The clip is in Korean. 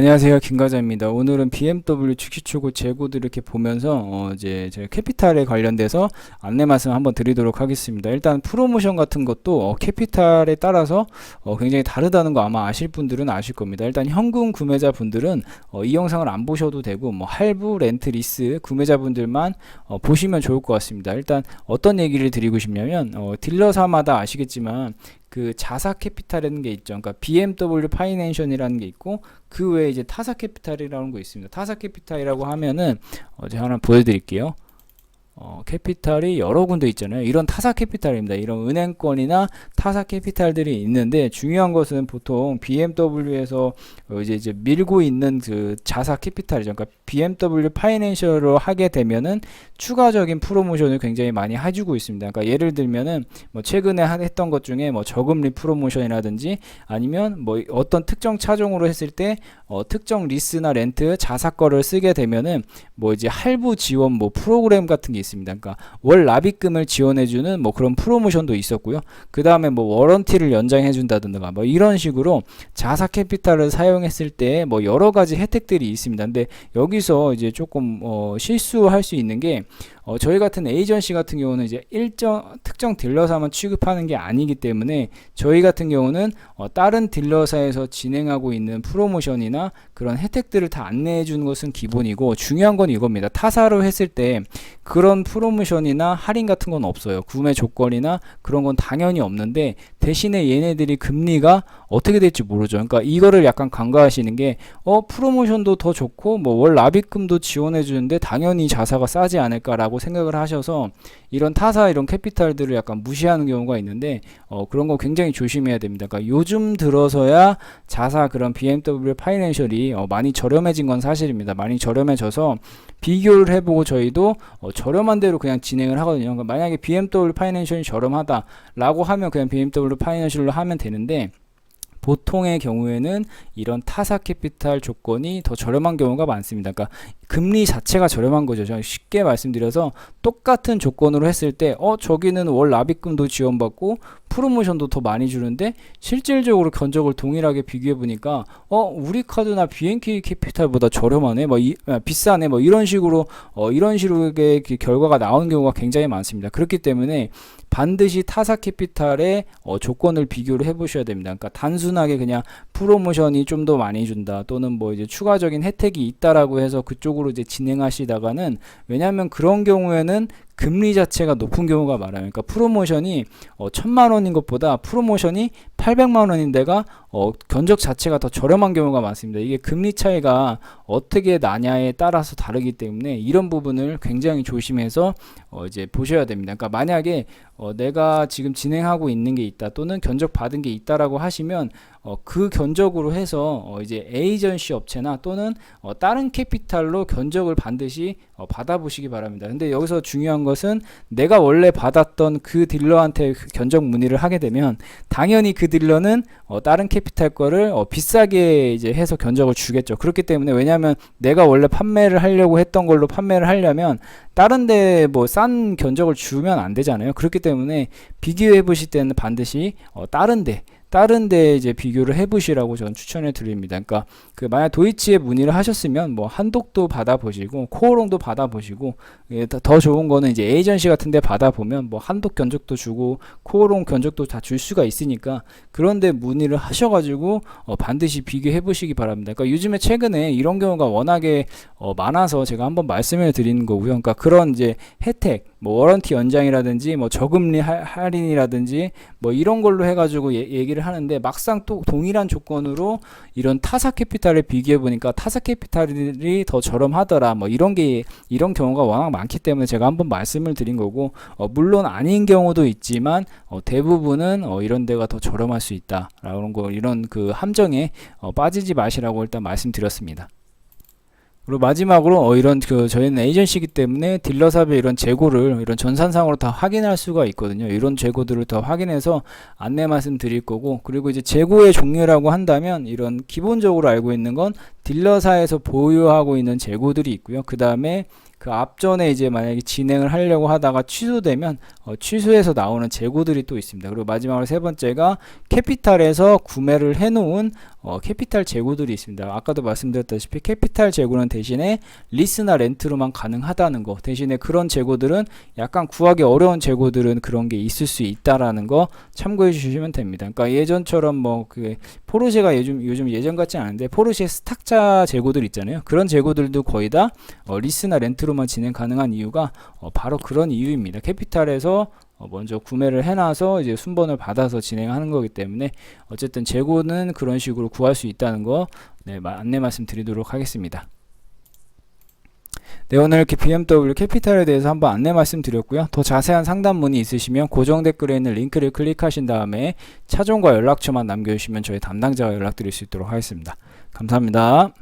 안녕하세요 김과장입니다. 오늘은 BMW 축시초고 재고도 이렇게 보면서 어 이제 제가 캐피탈에 관련돼서 안내 말씀 한번 드리도록 하겠습니다. 일단 프로모션 같은 것도 어 캐피탈에 따라서 어 굉장히 다르다는 거 아마 아실 분들은 아실 겁니다. 일단 현금 구매자 분들은 어 이 영상을 안 보셔도 되고 뭐 할부, 렌트, 리스 구매자 분들만 어 보시면 좋을 것 같습니다. 일단 어떤 얘기를 드리고 싶냐면 어 딜러사마다 아시겠지만 그 자사 캐피탈이라는 게 있죠. 그러니까 BMW 파이낸션이라는 게 있고 그 외에 이제 타사 캐피탈이라는 거 있습니다. 타사 캐피탈이라고 하면은 어 제가 하나 보여드릴게요. 어, 캐피탈이 여러 군데 있잖아요. 이런 타사 캐피탈입니다. 이런 은행권이나 타사 캐피탈들이 있는데 중요한 것은 보통 BMW에서 어, 이제 이제 밀고 있는 그 자사 캐피탈이죠. 그러니까 BMW 파이낸셜로 하게 되면은 추가적인 프로모션을 굉장히 많이 해주고 있습니다. 그러니까 예를 들면은 뭐 최근에 하- 했던 것 중에 뭐 저금리 프로모션이라든지 아니면 뭐 어떤 특정 차종으로 했을 때 어, 특정 리스나 렌트 자사 거를 쓰게 되면은 뭐 이제 할부 지원 뭐 프로그램 같은 게 있 습니다. 그러니까 월 납입금을 지원해주는 뭐 그런 프로모션도 있었고요. 그 다음에 뭐 워런티를 연장해준다든가 뭐 이런 식으로 자사 캐피탈을 사용했을 때 뭐 여러 가지 혜택들이 있습니다. 근데 여기서 이제 조금 어, 실수할 수 있는 게 어, 저희 같은 에이전시 같은 경우는 이제 일정 특정 딜러사만 취급하는 게 아니기 때문에 저희 같은 경우는 어, 다른 딜러사에서 진행하고 있는 프로모션이나 그런 혜택들을 다 안내해 주는 것은 기본이고 중요한 건 이겁니다. 타사로 했을 때 그런 프로모션이나 할인 같은 건 없어요. 구매 조건이나 그런 건 당연히 없는데 대신에 얘네들이 금리가 어떻게 될지 모르죠. 그러니까 이거를 약간 간과하시는 게 어 프로모션도 더 좋고 뭐 월 납입금도 지원해 주는데 당연히 자사가 싸지 않을까라고 생각을 하셔서 이런 타사 이런 캐피탈들을 약간 무시하는 경우가 있는데 어 그런 거 굉장히 조심해야 됩니다. 그러니까 요즘 들어서야 자사 그런 BMW 파이낸셜이 어 많이 저렴해진 건 사실입니다. 많이 저렴해져서 비교를 해보고 저희도 어 저렴한 대로 그냥 진행을 하거든요. 그러니까 만약에 BMW 파이낸셜이 저렴하다라고 하면 그냥 BMW 파이낸셜로 하면 되는데 보통의 경우에는 이런 타사 캐피탈 조건이 더 저렴한 경우가 많습니다. 그러니까 금리 자체가 저렴한 거죠. 쉽게 말씀드려서 똑같은 조건으로 했을 때, 어, 저기는 월 납입금도 지원받고 프로모션도 더 많이 주는데 실질적으로 견적을 동일하게 비교해 보니까, 어, 우리 카드나 BNK 캐피탈보다 저렴하네, 뭐 이, 아, 비싸네, 뭐 이런 식으로 어, 이런 식의 그 결과가 나오는 경우가 굉장히 많습니다. 그렇기 때문에 반드시 타사 캐피탈의 어, 조건을 비교를 해 보셔야 됩니다. 그러니까 단순하게 그냥 프로모션이 좀 더 많이 준다 또는 뭐 이제 추가적인 혜택이 있다라고 해서 그쪽 으로 이제 진행하시다가는 왜냐하면 그런 경우에는 금리 자체가 높은 경우가 많아요. 그러니까 프로모션이 어, 천만 원인 것보다 프로모션이 800만 원인 데가 어, 견적 자체가 더 저렴한 경우가 많습니다. 이게 금리 차이가 어떻게 나냐에 따라서 다르기 때문에 이런 부분을 굉장히 조심해서 어, 이제 보셔야 됩니다. 그러니까 만약에 어, 내가 지금 진행하고 있는 게 있다 또는 견적 받은 게 있다라고 하시면 어, 그 견적으로 해서 어, 이제 에이전시 업체나 또는 어, 다른 캐피탈로 견적을 반드시 어, 받아보시기 바랍니다. 근데 여기서 중요한 것은 내가 원래 받았던 그 딜러한테 그 견적 문의를 하게 되면 당연히 그 딜러는 어, 다른 캐피탈 거를 어, 비싸게 이제 해서 견적을 주겠죠. 그렇기 때문에 왜냐하면 내가 원래 판매를 하려고 했던 걸로 판매를 하려면 다른데 뭐 싼 견적을 주면 안 되잖아요. 그렇기 때문에 비교해 보실 때는 반드시 어, 다른데 다른데 이제 비교를 해보시라고 저는 추천해 드립니다. 그러니까 그 만약 도이치에 문의를 하셨으면 뭐 한독도 받아보시고 코오롱도 받아보시고 예, 더- 더 좋은 거는 이제 에이전시 같은 데 받아보면 뭐 한독 견적도 주고 코오롱 견적도 다 줄 수가 있으니까 그런데 문의를 하셔가지고 어, 반드시 비교해 보시기 바랍니다. 그러니까 요즘에 최근에 이런 경우가 워낙에 어, 많아서 제가 한번 말씀을 드리는 거고요. 그러니까 그런 이제 혜택, 뭐 워런티 연장이라든지 뭐 저금리 할- 할인이라든지 뭐 이런 걸로 해가지고 예- 얘기를 하는데 막상 또 동일한 조건으로 이런 타사 캐피탈을 비교해 보니까 타사 캐피탈이 더 저렴하더라. 뭐 이런 게 이런 경우가 워낙 많기 때문에 제가 한번 말씀을 드린 거고 어, 물론 아닌 경우도 있지만 어, 대부분은 어, 이런 데가 더 저렴할 수 있다라는 거 이런 그 함정에 어, 빠지지 마시라고 일단 말씀드렸습니다. 그리고 마지막으로 어, 이런 그 저희는 에이전시기 때문에 딜러샵의 이런 재고를 이런 전산상으로 다 확인할 수가 있거든요. 이런 재고들을 다 확인해서 안내 말씀 드릴 거고 그리고 이제 재고의 종류라고 한다면 이런 기본적으로 알고 있는 건 딜러사에서 보유하고 있는 재고들이 있고요. 그 다음에 그 앞전에 이제 만약에 진행을 하려고 하다가 취소되면 어, 취소해서 나오는 재고들이 또 있습니다. 그리고 마지막으로 세 번째가 캐피탈에서 구매를 해놓은 어, 캐피탈 재고들이 있습니다. 아까도 말씀드렸다시피 캐피탈 재고는 대신에 리스나 렌트로만 가능하다는 거 대신에 그런 재고들은 약간 구하기 어려운 재고들은 그런 게 있을 수 있다라는 거 참고해 주시면 됩니다. 그러니까 예전처럼 뭐 그 포르쉐가 요즘 요즘 예전 같지 않은데 포르쉐 스탁자 재고들 있잖아요. 그런 재고들도 거의 다 어, 리스나 렌트로 만 진행 가능한 이유가 어, 바로 그런 이유입니다. 캐피탈에서 어, 먼저 구매를 해놔서 이제 순번을 받아서 진행하는 거기 때문에 어쨌든 재고는 그런 식으로 구할 수 있다는 거 네, 마- 안내 말씀드리도록 하겠습니다. 네, 오늘 이렇게 BMW 캐피탈에 대해서 한번 안내 말씀드렸고요. 더 자세한 상담 문의 있으시면 고정 댓글에 있는 링크를 클릭하신 다음에 차종과 연락처만 남겨주시면 저희 담당자가 연락드릴 수 있도록 하겠습니다. 감사합니다.